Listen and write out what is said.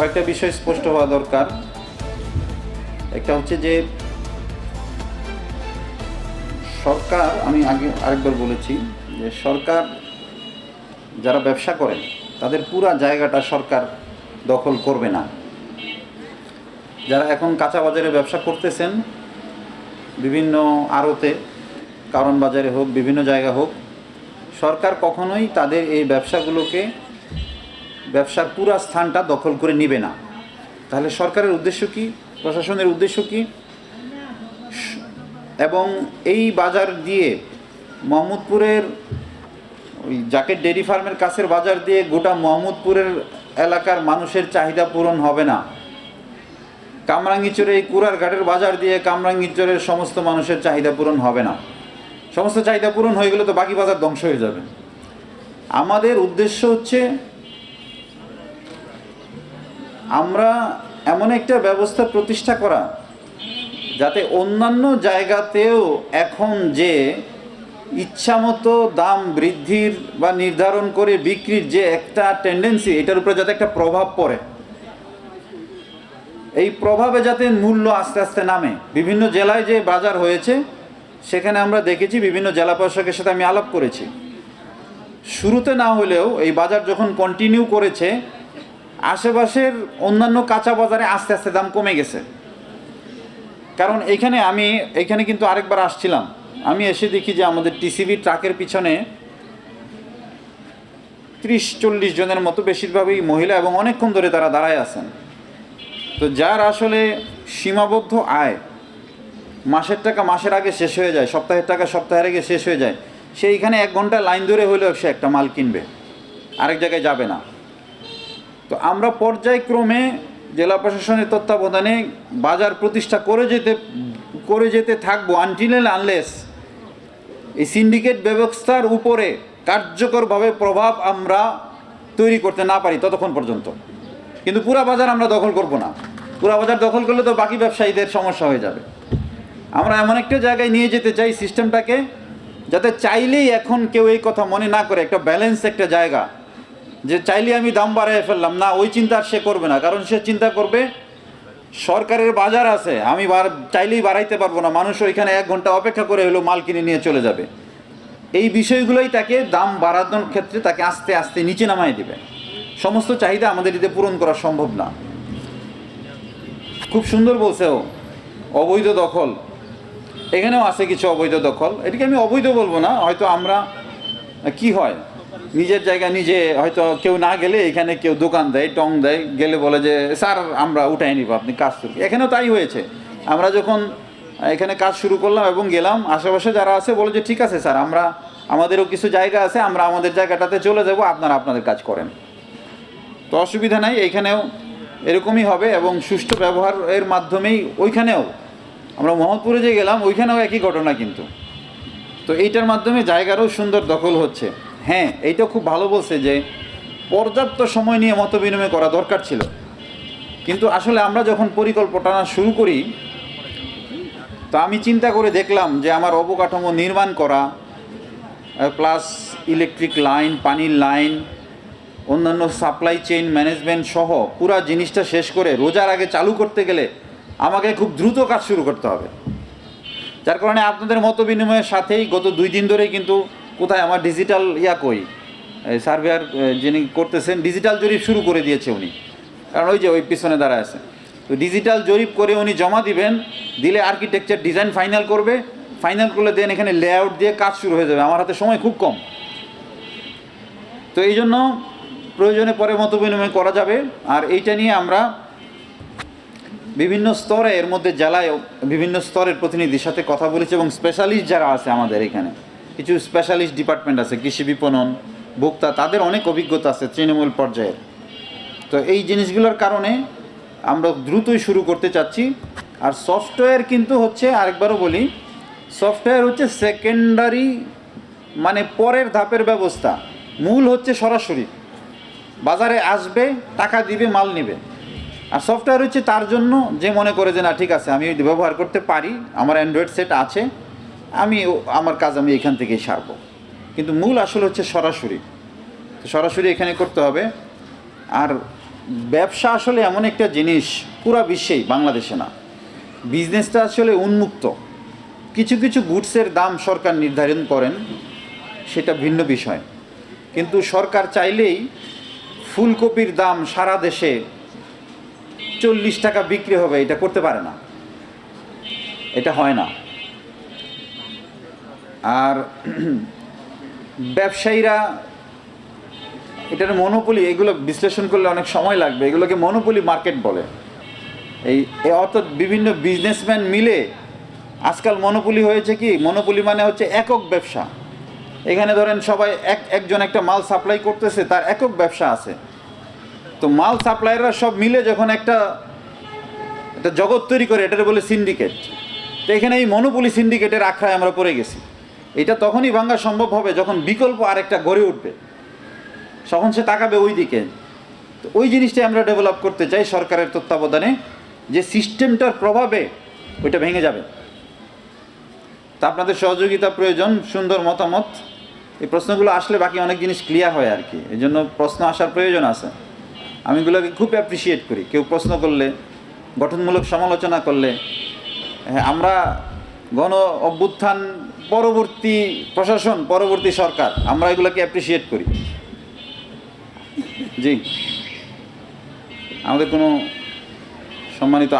কয়েকটা বিষয় স্পষ্ট হওয়া দরকার। একটা হচ্ছে যে, সরকার, আমি আগে আরেকবার বলেছি যে সরকার যারা ব্যবসা করেন তাদের পুরা জায়গাটা সরকার দখল করবে না। যারা এখন কাঁচা বাজারে ব্যবসা করতেছেন, বিভিন্ন আড়তে, কারণ বাজারে হোক, বিভিন্ন জায়গা হোক, সরকার কখনোই তাদের এই ব্যবসাগুলোকে ব্যবসার পুরা স্থানটা দখল করে নিবে না। তাহলে সরকারের উদ্দেশ্য কি? প্রশাসনের উদ্দেশ্য কি? এবং এই বাজার দিয়ে মোহাম্মদপুরের ওই জাকের ডেরি ফার্মের কাছের বাজার দিয়ে গোটা মোহাম্মদপুরের এলাকার মানুষের চাহিদা পূরণ হবে না। কামরাঙ্গিচরের এই কুড়ার ঘাটের বাজার দিয়ে কামরাঙ্গিচরের সমস্ত মানুষের চাহিদা পূরণ হবে না। সমস্ত চাহিদা পূরণ হয়ে গেলে তো বাকি বাজার ধ্বংস হয়ে যাবে। আমাদের উদ্দেশ্য হচ্ছে আমরা এমন একটা ব্যবস্থা প্রতিষ্ঠা করা যাতে অন্যান্য জায়গাতেও এখন যে ইচ্ছামতো দাম বৃদ্ধির বা নির্ধারণ করে বিক্রির যে একটা টেন্ডেন্সি এটার উপরে যাতে একটা প্রভাব পড়ে। এই প্রভাবে যাতে মূল্য আস্তে আস্তে নামে। বিভিন্ন জেলায় যে বাজার হয়েছে, সেখানে আমরা দেখেছি বিভিন্ন জেলা প্রশাসকের সাথে আমি আলাপ করেছি। শুরুতে না হলেও এই বাজার যখন কন্টিনিউ করেছে আশেপাশের অন্যান্য কাঁচা বাজারে আস্তে আস্তে দাম কমে গেছে। কারণ এখানে আমি, এখানে কিন্তু আরেকবার আসছিলাম। আমি এসে দেখি যে আমাদের টিসিবি ট্রাকের পিছনে ত্রিশ, চল্লিশ জনের মতো বেশিরভাগই মহিলা এবং অনেকক্ষণ ধরে তারা দাঁড়ায় আছেন। তো যার আসলে সীমাবদ্ধ আয় মাসের টাকা মাসের আগে শেষ হয়ে যায়, সপ্তাহের টাকা সপ্তাহের আগে শেষ হয়ে যায়। সে এখানে এক ঘণ্টা লাইন ধরে হলেও সে একটা মাল কিনবে। আরেক জায়গায় যাবে না। তো আমরা পর্যায়ক্রমে জেলা প্রশাসনের তত্ত্বাবধানে বাজার প্রতিষ্ঠা করে যেতে করে যেতে থাকব আনটিল আনলেস এই সিন্ডিকেট ব্যবস্থার উপরে কার্যকরভাবে প্রভাব আমরা তৈরি করতে না পারি ততক্ষণ পর্যন্ত। কিন্তু পুরা বাজার আমরা দখল করব না। পুরা বাজার দখল করলে তো বাকি ব্যবসায়ীদের সমস্যা হয়ে যাবে। আমরা এমন একটা জায়গায় নিয়ে যেতে চাই সিস্টেমটাকে যাতে চাইলেই এখন কেউ এই কথা মনে না করে। একটা ব্যালেন্স একটা জায়গা। যে চাইলে আমি দাম বাড়াই ফেললাম, না, ওই চিন্তা সে করবে না। কারণ সে চিন্তা করবে, সরকারের বাজার আছে, আমি চাইলেই বাড়াইতে পারব না। মানুষ ওইখানে এক ঘণ্টা অপেক্ষা করে হলো মাল কিনে নিয়ে চলে যাবে। এই বিষয়গুলোই তাকে দাম বাড়ানোর ক্ষেত্রে তাকে আস্তে আস্তে নিচে নামাই দেবে। সমস্ত চাহিদা আমাদের এতে পূরণ করা সম্ভব না। খুব সুন্দর বলছে ও, অবৈধ দখল। এখানেও আছে কিছু অবৈধ দখল। এটাকে আমি অবৈধ বলব না, হয়তো আমরা, কি হয়? নিজের জায়গা নিজে, হয়তো কেউ না গেলে এখানে কেউ দোকান দেয়, টং দেয়, গেলে বলে যে, স্যার, আমরা উঠাই নিব, আপনি কাজ শুরু এখানেও তাই হয়েছে। আমরা যখন এখানে কাজ শুরু করলাম এবং গেলাম, আশেপাশে যারা আছে বলে যে, ঠিক আছে স্যার, আমরা, আমাদেরও কিছু জায়গা আছে, আমরা আমাদের জায়গাটাতে চলে যাব, আপনারা আপনাদের কাজ করেন। তো অসুবিধা নাই এইখানেও এরকমই হবে এবং সুষ্ঠু ব্যবহারের মাধ্যমেই ওইখানেও, আমরা মোহাম্মদপুরে যে গেলাম, ওইখানেও একই ঘটনা কিন্তু। তো এইটার মাধ্যমে জায়গারও সুন্দর দখল হচ্ছে। হ্যাঁ এইটা খুব ভালো বলছে যে পর্যাপ্ত সময় নিয়ে মত বিনিময় করা দরকার ছিল। কিন্তু আসলে আমরা যখন পরিকল্পনা শুরু করি, তো আমি চিন্তা করে দেখলাম যে আমার অবকাঠামো নির্মাণ করা, প্লাস ইলেকট্রিক লাইন, পানির লাইন, অন্যান্য সাপ্লাই চেইন ম্যানেজমেন্ট সহ পুরা জিনিসটা শেষ করে রোজার আগে চালু করতে গেলে আমাকে খুব দ্রুত কাজ শুরু করতে হবে। যার কারণে আপনাদের মত বিনিময়ের সাথেই গত দুই দিন ধরেই কিন্তু কোথায় আমার ডিজিটাল ইয়া কই? সার্ভেয়ার যিনি করতেছেন ডিজিটাল জরিপ শুরু করে দিয়েছে উনি। কারণ ওই যে ওই পিছনে দাঁড়ায় আছে। তো ডিজিটাল জরিপ করে উনি জমা দিবেন, দিলে আর্কিটেকচার ডিজাইন ফাইনাল করবে ফাইনাল করলে দেন এখানে লেআউট দিয়ে কাজ শুরু হয়ে যাবে। আমার হাতে সময় খুব কম। তো এই জন্য প্রয়োজনে পরে মত বিনিময় করা যাবে। আর এইটা নিয়ে আমরা বিভিন্ন স্তরে এর মধ্যে জেলায় বিভিন্ন স্তরের প্রতিনিধির সাথে কথা বলেছি এবং স্পেশালিস্ট যারা আছে আমাদের এখানে। কিছু স্পেশালিস্ট ডিপার্টমেন্ট আছে, কৃষি বিপণন, ভোক্তা, তাদের অনেক অভিজ্ঞতা আছে তৃণমূল পর্যায়ের। তো এই জিনিসগুলোর কারণে আমরা দ্রুতই শুরু করতে চাচ্ছি। আর সফটওয়্যার কিন্তু হচ্ছে, আরেকবারও বলি সফটওয়্যার হচ্ছে সেকেন্ডারি মানে পরের ধাপের ব্যবস্থা। মূল হচ্ছে সরাসরি। বাজারে আসবে, টাকা দিবে, মাল নেবে। আর সফটওয়্যার হচ্ছে তার জন্য যে মনে করে যে, না, ঠিক আছে, আমি ব্যবহার করতে পারি, আমার অ্যান্ড্রয়েড সেট আছে। আমি আমার কাজ আমি এখান থেকেই সারবো। কিন্তু মূল আসলে হচ্ছে সরাসরি। তো সরাসরি এখানে করতে হবে। আর ব্যবসা আসলে এমন একটা জিনিস, পুরা বিশ্বেই, বাংলাদেশে না। বিজনেসটা আসলে উন্মুক্ত। কিছু কিছু গুডসের দাম সরকার নির্ধারণ করেন, সেটা ভিন্ন বিষয়। কিন্তু সরকার চাইলেই ফুলকপির দাম সারা দেশে চল্লিশ টাকা বিক্রি হবে, এটা করতে পারে না। এটা হয় না। আর ব্যবসায়ীরা এটার মনোপলি এগুলো বিশ্লেষণ করলে অনেক সময় লাগবে। এগুলোকে মনোপলি মার্কেট বলে। এই অর্থাৎ বিভিন্ন বিজনেসম্যান মিলে আজকাল মনোপলি হয়েছে কি? মনোপলি মানে হচ্ছে একক ব্যবসা। এখানে ধরেন সবাই এক, একজন একটা মাল সাপ্লাই করতেছে, তার একক ব্যবসা আছে। তো মাল সাপ্লায়াররা সব মিলে যখন একটা একটা জগৎ তৈরি করে এটাকে বলে সিন্ডিকেট তো এখানে এই মনোপলি সিন্ডিকেটের আখড়ায় আমরা পড়ে গেছি। এটা তখনই ভাঙা সম্ভব হবে যখন বিকল্প আরেকটা গড়ে উঠবে। তখন সে তাকাবে ওই দিকে তো ওই জিনিসটাই আমরা ডেভেলপ করতে চাই সরকারের তত্ত্বাবধানে যে সিস্টেমটার প্রভাবে ওইটা ভেঙে যাবে। তা আপনাদের সহযোগিতা প্রয়োজন সুন্দর মতামত। এই প্রশ্নগুলো আসলে বাকি অনেক জিনিস ক্লিয়ার হয় আর কি। এই জন্য প্রশ্ন আসার প্রয়োজন আছে। আমি এগুলোকে খুব অ্যাপ্রিসিয়েট করি। কেউ প্রশ্ন করলে গঠনমূলক সমালোচনা করলে হ্যাঁ, আমরা গণ অভ্যুত্থান পরবর্তী প্রশাসন পরবর্তী সরকার আমরা এগুলোকে অ্যাপ্রিসিয়েট করি। জি। আমাদের কোনো সম্মানিত